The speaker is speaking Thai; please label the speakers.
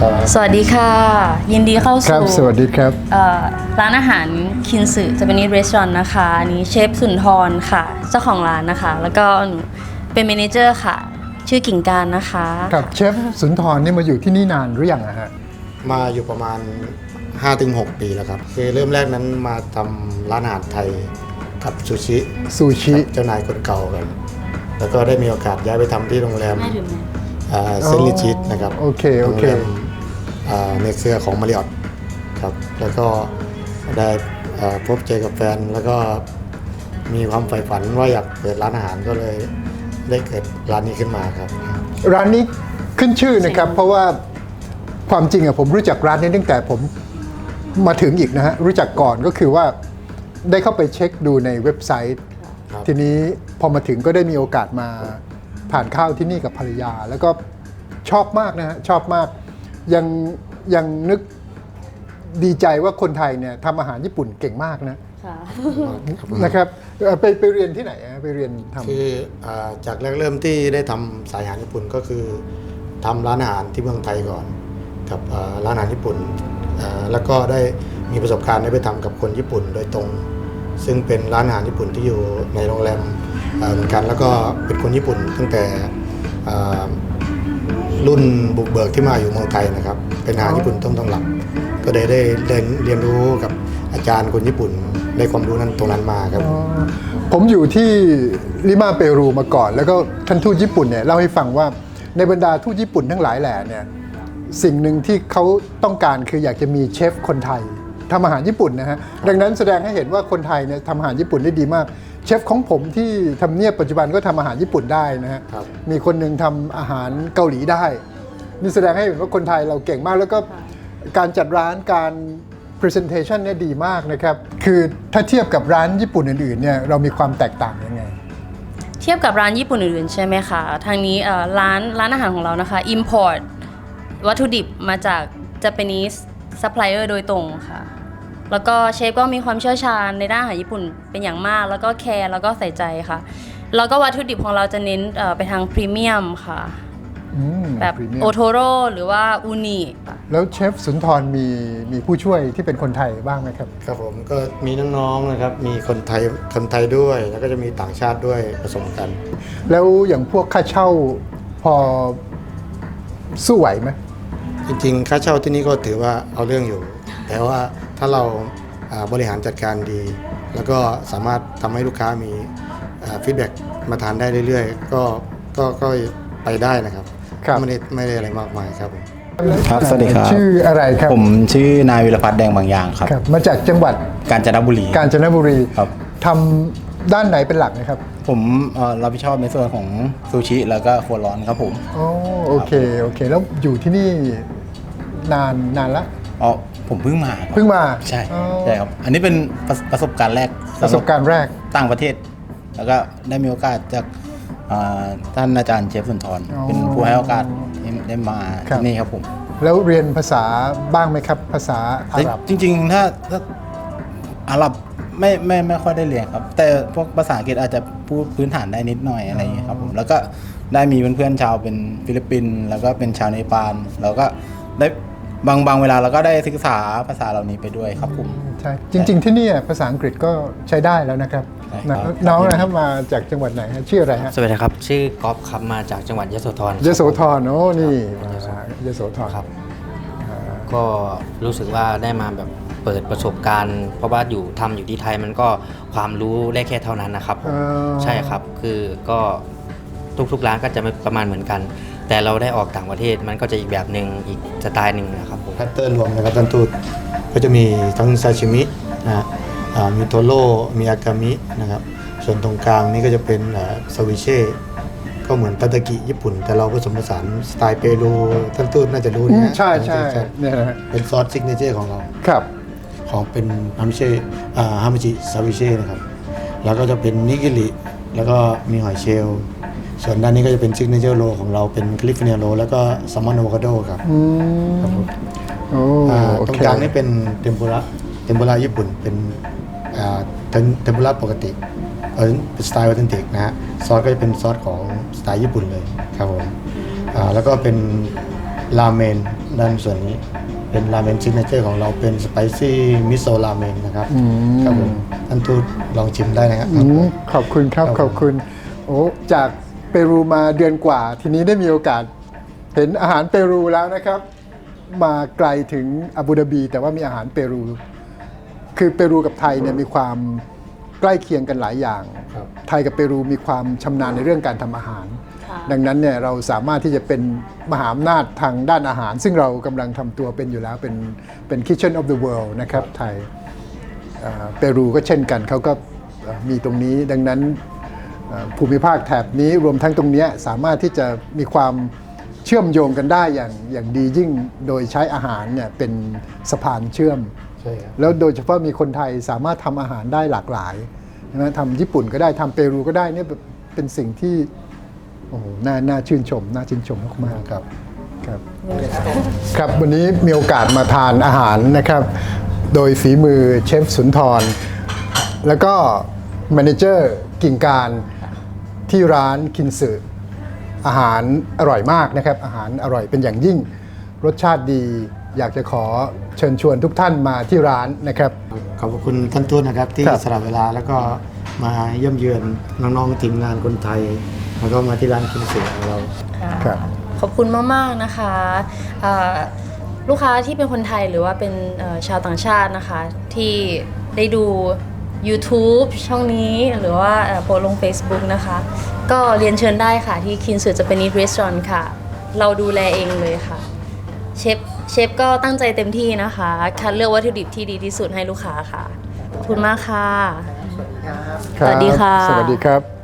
Speaker 1: ครับ
Speaker 2: สวัสดีค่ะ ยินดีเข้า
Speaker 1: ครับ
Speaker 2: สู่
Speaker 1: สวัสดีครับ
Speaker 2: เอ่อร้านอาหารคินสึจะเป็นนิสรีสอร์ทนะคะอันนี้เชฟสุนทรค่ะ เจ้าของร้านนะคะ แล้วก็หนูเป็นเมเนเจอร์ค่ะ ชื่อกิ่งการนะคะ
Speaker 1: ครับเชฟสุนทรนี่มาอยู่ที่นี่นานหรือยังอะฮะ
Speaker 3: มาอยู่ประมาณ5-6ปีแล้วครับคือเริ่มแรกนั้นมาทำร้านอาหารไทยกับซูชิ
Speaker 1: ซูชิ
Speaker 3: กับเจ้านายคนเก่ากัน แล้วก็ได้มีโอกาสย้ายไปทำที่โรงแรม
Speaker 2: ไม่ถึงไหม
Speaker 3: เซนลิชิตนะครับ
Speaker 1: โอเค โอเค
Speaker 3: โรงแรมอ่า ในเครือของมาริออตครับแล้วก็ได้อ่าพบเจอกับแฟนแล้วก็มีความใฝ่ฝันว่าอยากเปิดร้านอาหารก็เลยได้เกิดร้านนี้ขึ้นมาครับ
Speaker 1: ร้านนี้ขึ้นชื่อนะครับ เพราะว่าความจริงอะผมรู้จักร้านนี้ตั้งแต่ผมมาถึงอีกนะฮะรู้จักก่อนก็คือว่าได้เข้าไปเช็คดูในเว็บไซต์
Speaker 3: ครับ
Speaker 1: ทีนี้พอมาถึงก็ได้มีโอกาสมาทานข้าวที่นี่กับภรรยา แล้วก็ชอบมากนะฮะชอบมาก ยังยังนึกดีใจว่าคนไทยเนี่ยทำอาหารญี่ปุ่นเก่งมากนะ
Speaker 2: ค่ะ
Speaker 1: นะครับเอ่อไปไปเรียนที่ไหนอะไปเรียนทำ
Speaker 3: คืออาจากแรกเริ่มที่ได้ทำสายอาหารญี่ปุ่นก็คือทำร้านอาหารที่เมืองไทยก่อน กับอ่าร้านอาหารญี่ปุ่นอ่าแล้วก็ได้มีประสบการณ์ได้ไปทำกับคนญี่ปุ่นโดยตรง ซึ่งเป็นร้านอาหารญี่ปุ่นที่อยู่ในโรงแรมอ่าเหมือนกันแล้วก็เป็นคนญี่ปุ่นตั้งแต่อ่า รุ่นบุกเบิกที่มาอยู่เมืองไทยนะครับ เป็นอาหารญี่ปุ่นต้นตำรับ ก็ได้ได้เรียนเรียนรู้กับอาจารย์คนญี่ปุ่นได้ความรู้นั้นตรงนั้นมาครับ
Speaker 1: ผมอยู่ที่ลิมาเปรูมาก่อน แล้วก็ท่านทูตญี่ปุ่นเนี่ยเล่าให้ฟังว่าในบรรดาทูตญี่ปุ่นทั้งหลายแหล่เนี่ยสิ่งหนึ่งที่เขาต้องการคืออยากจะมีเชฟคนไทยทำอาหารญี่ปุ่นนะฮะดังนั้นแสดงให้เห็นว่าคนไทยเนี่ยทำอาหารญี่ปุ่นได้ดีมาก เชฟของผมที่ทำเนียบปัจจุบันก็ทำอาหารญี่ปุ่นได้นะฮะ
Speaker 3: ครับ
Speaker 1: มีคนหนึ่งทำอาหารเกาหลีได้ นี่แสดงให้เห็นว่าคนไทยเราเก่งมากแล้วก็การจัดร้านการ presentation เนี่ยดีมากนะครับ คือถ้าเทียบกับร้านญี่ปุ่นอื่นๆเนี่ยเรามีความแตกต่างยังไง
Speaker 2: เทียบกับร้านญี่ปุ่นอื่นๆใช่ไหมคะ ทางนี้เอ่อร้านร้านอาหารของเรานะคะ import วัตถุดิบมาจาก Japanese supplier โดยตรงค่ะ แล้วก็เชฟก็มีความเชี่ยวชาญในด้านอาหารญี่ปุ่นเป็นอย่างมาก แล้วก็แคร์แล้วก็ใส่ใจค่ะ แล้วก็วัตถุดิบของเราจะเน้นเอ่อไปทางพรีเมียมค่ะ
Speaker 1: อืม
Speaker 2: แบบ
Speaker 1: premium
Speaker 2: โอโทโร่หรือว่าอูนิค่ะ
Speaker 1: แล้วเชฟสุนทรมีมีผู้ช่วยที่เป็นคนไทยบ้างไหมครับ
Speaker 3: ครับผมก็มีน้องๆนะครับ มีคนไทยคนไทยด้วย แล้วก็จะมีต่างชาติด้วยผสมกัน
Speaker 1: แล้วอย่างพวกค่าเช่าพอสู้ไหวไหม
Speaker 3: จริงๆ ค่าเช่าที่นี่ก็ถือว่าเอาเรื่องอยู่ แต่ว่า ถ้าเราอ่าบริหารจัดการดี แล้วก็สามารถทำให้ลูกค้ามีฟีดแบ็กมาทานได้เรื่อยๆ ก็ก็ก็ไปได้นะครับ
Speaker 1: ครับ
Speaker 3: ไม่ได้ไม่ได้อะไรมากมายครับผม
Speaker 4: ครับสวัสดีครับ
Speaker 1: ชื่ออะไรครับ
Speaker 4: ผมชื่อนายวิรพัฒน์แดงบางอย่างครับ
Speaker 1: ครับ มาจากจังหวัด
Speaker 4: กาญจนบุรี
Speaker 1: กาญจนบุรี
Speaker 4: ครับ
Speaker 1: ทำด้านไหนเป็นหลักนะครับ
Speaker 4: ผมเอ่อรับผิดชอบในส่วนของซูชิแล้วก็ครัวร้อนครับผม
Speaker 1: อ๋อ โอเค โอเค แล้วอยู่ที่นี่นานนานละ
Speaker 4: อ๋อ ผมเพิ่งมาครับ
Speaker 1: เพิ่งมา
Speaker 4: ใช่
Speaker 1: อ๋อ
Speaker 4: ใช่ครับอันนี้เป็นประประสบการณ์แรก
Speaker 1: ประสบการณ์แรก
Speaker 4: ต่างประเทศ แล้วก็ได้มีโอกาสจากอ่าท่านอาจารย์เชฟสุนทร
Speaker 1: อ๋อ
Speaker 4: เป็นผู้ให้โอกาสที่ได้มา
Speaker 1: ครับ
Speaker 4: ที่นี่ครับผม
Speaker 1: แล้วเรียนภาษาบ้างไหมครับ ภาษาอาหรับ
Speaker 4: จริงๆถ้าถ้าอาหรับไม่ไม่ไม่ค่อยได้เรียนครับ แต่พวกภาษาอังกฤษอาจจะพูดพื้นฐานได้นิดหน่อยอะไรอย่างเงี้ยครับผมแล้วก็ได้มีเพื่อนๆชาวเป็นฟิลิปปินส์แล้วก็เป็นชาวเนปาลแล้วก็ได้ บางบางเวลาเราก็ได้ศึกษาภาษาเหล่านี้ไปด้วยครับผม
Speaker 1: ใช่จริง ๆ ที่นี่ภาษาอังกฤษก็ใช้ได้แล้วนะครับ
Speaker 4: ใช่ครับ
Speaker 1: นะน้องนะครับมาจากจังหวัดไหนฮะชื่ออะไรฮะ
Speaker 5: สวัสดีครับ ชื่อกอฟครับมาจากจังหวัดยโสธร
Speaker 1: ยโสธรโอ้นี่มายโสธร
Speaker 5: ครับก็รู้สึกว่าได้มาแบบเปิดประสบการณ์ เพราะว่าอยู่ทำอยู่ที่ไทยมันก็ความรู้ได้แค่เท่านั้นนะครับผม
Speaker 1: อ๋อ
Speaker 5: ใช่ครับคือก็ทุกๆร้านก็จะไม่ประมาณเหมือนกัน แต่เราได้ออกต่างประเทศมันก็จะอีกแบบหนึ่งอีกสไตล์หนึ่งนะครับผม
Speaker 3: แพทเทิร์นรวมนะครับท่านทูตก็จะมีทั้งซาชิมินะฮะอ่ามีโทโร่มีอากามินะครับส่วนตรงกลางนี่ก็จะเป็นสวิเช่า Ceviche ก็เหมือนตาตากิญี่ปุ่น แต่เราผสมผสานสไตล์เปรูท่านทูตน่าจะรู้
Speaker 1: อื
Speaker 3: นะ
Speaker 1: ม
Speaker 3: ฮะ
Speaker 1: ใช่ใช่เนี่ยนะฮะ
Speaker 3: เป็นซอสซิกเนเจอร์ของเรา
Speaker 1: ครับ
Speaker 3: ของเป็นฮามิเช่ฮามิจิซาวิเช่นะครับ แล้วก็จะเป็นนิกิริ แล้วก็มีหอยเชลล์ ส่วนด้านนี้ก็จะเป็นซิกเนเจอร์โรของเราเป็นแคลิฟอร์เนียโรแล้วก็แซลมอนอะโวคาโดครับ
Speaker 1: อืมโอ้
Speaker 3: อ่า
Speaker 1: โอ
Speaker 3: ตรง
Speaker 1: เค
Speaker 3: กลางนี่เป็นเทมปุระเทมปุระญี่ปุ่นเป็นอ่าเทมเทมปุระปกติเออเป็นสไตล์วัตถุดิบนะฮะซอสก็จะเป็นซอสของสไตล์ญี่ปุ่นเลยครับผมอ่าแล้วก็เป็นราเมนด้านส่วนนี้เป็นราเมนซิกเนเจอร์ของเราเป็นสไปซี่มิโซราเมนนะครับ
Speaker 1: อืม
Speaker 3: ครับผมท่านทูตลองชิมได้นะครับ
Speaker 1: อืมขอบคุณครับ
Speaker 3: ครับ
Speaker 1: ขอบคุณ โอ้จากเป รูมาเดือนกว่า ทีนี้ได้มีโอกาสเห็นอาหารเปรูแล้วนะครับ มาไกลถึงอาบูดาบี แต่ว่ามีอาหารเปรู คือเปรูกับไทยเนี่ยมีความใกล้เคียงกันหลายอย่าง
Speaker 3: ครับ
Speaker 1: ไทยกับเปรูมีความชำนาญในเรื่องการทำอาหาร
Speaker 2: ค่ะ
Speaker 1: ดังนั้นเนี่ยเราสามารถที่จะเป็นมหาอำนาจทางด้านอาหาร ซึ่งเรากำลังทำตัวเป็นอยู่แล้วเป็นเป็น kitchen of the world นะครับไทยเอ่อเปรูก็เช่นกันเขาก็เอ่อมีตรงนี้ดังนั้นเอ่อ ภูมิภาคแถบนี้รวมทั้งตรงเนี้ยสามารถที่จะมีความเชื่อมโยงกันได้อย่างอย่างดียิ่งโดยใช้อาหารเนี่ยเป็นสะพานเชื่อม
Speaker 3: ใช่ครับ
Speaker 1: แล้วโดยเฉพาะมีคนไทยสามารถทำอาหารได้หลากหลายนะทำญี่ปุ่นก็ได้ทำเปรูก็ได้เนี่ยแบบเป็นสิ่งที่โอ้โหน่าน่าชื่นชม น่าชื่นชมมากๆครับครับครับวันนี้มีโอกาสมาทานอาหารนะครับ โดยฝีมือเชฟสุนทร แล้วก็แมเนเจอร์กิ่งการ ที่ร้านคินสึอาหารอร่อยมากนะครับ อาหารอร่อยเป็นอย่างยิ่ง รสชาติดีอยากจะขอเชิญชวนทุกท่านมาที่ร้านนะครับ
Speaker 3: ขอบคุณท่านทูตนะครับที่
Speaker 1: ครับ
Speaker 3: สละเวลาแล้วก็มาเยี่ยมเยือนน้องๆทีมงานคนไทย แล้วก็มาที่ร้านคินสึของเรา
Speaker 2: ค่ะ
Speaker 1: ครับ
Speaker 2: ขอบคุณมากๆนะคะเอ่อลูกค้าที่เป็นคนไทยหรือว่าเป็นเอ่อชาวต่างชาตินะคะ ที่ได้ดู YouTube ช่องนี้หรือว่าเอ่อโพสต์ลง Facebook นะคะ ก็เรียนเชิญได้ค่ะที่คินสุจะเป็นนิทรีสอร์ทค่ะ เราดูแลเองเลยค่ะ เชฟเชฟก็ตั้งใจเต็มที่นะคะ คัดเลือกวัตถุดิบที่ดีที่สุดให้ลูกค้าค่ะ ขอบคุณมากค่ะ สวัสดีค่ะ
Speaker 1: สวัสดีครับ